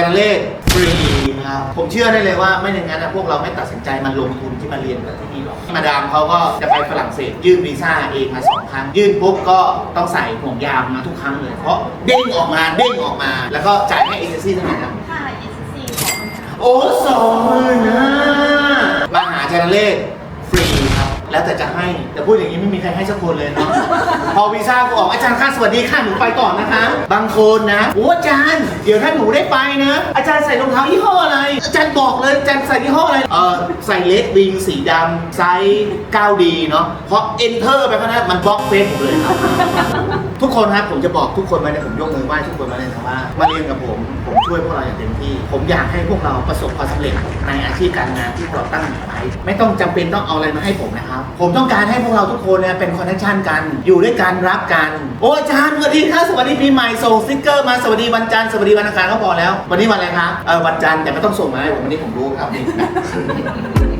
ชนะเลขฟรีครับผมเชื่อได้เลยว่าไม่อย่างนั้นนะพวกเราไม่ตัดสินใจมาลงทุนที่มาเรียนกับที่นี่หรอกมาดามเขาก็จะไปฝรั่งเศสยื่นวีซ่าเองมาสองครั้งยื่นปุ๊บก็ต้องใส่ห่วงยางมาทุกครั้งเลยเพราะเด้งออกมาเด้งออกมา แล้วก็จ่ายให้เอเจนซี่เท่าไหร่นะค่า SC ของโอ้สองหมื่นนะมหาชนะเลขฟรีครับ แล้วแต่จะให้ แต่พูดอย่างนี้ไม่มีใครให้สักคนเลยเนาะ พอวีซ่ากูออกอาจารย์ค่ะสวัสดีค่ะหนูไปก่อนนะคะ บางคนนะโอ้อาจารย์ เดี๋ยวถ้าหนูได้ไปนะ อาจารย์ใส่รองเท้ายี่ห้ออะไร อาจารย์บอกเลยอาจารย์ใส่ยี่ห้ออะไร เออใส่เลสวิงสีดำไซส์ 9D เนาะเพราะ enter ไปเพราะนั้นมันบล็อกเฟซผมเลยครับ ทุกคนครับผมจะบอกทุกคนไว้เลยผมยกมือไหว้ทุกคนมาเลยนะว่ามาเรียนกับผมผมช่วยพวกเราอย่างเต็มที่ ผมอยากให้พวกเราประสบความสำเร็จในอาชีพการงานที่เราตั้งไว้ไม่ต้องจำเป็นต้องเอาอะไรมาให้ผมนะครับ ผมต้องการให้พวกเราทุกคนเนี่ยเป็นคอนเนคชันกันอยู่ด้วยกันรักกัน โอ้อาจารย์สวัสดีครับสวัสดีปีใหม่ส่งสติ๊กเกอร์มาสวัสดีวันจันทร์สวัสดีวันอังคารก็พอแล้ว วันนี้วันอะไรครับเออวันจันทร์แต่ไม่ต้องส่งงมาให้ผมวันนี้ผมรู้ครับ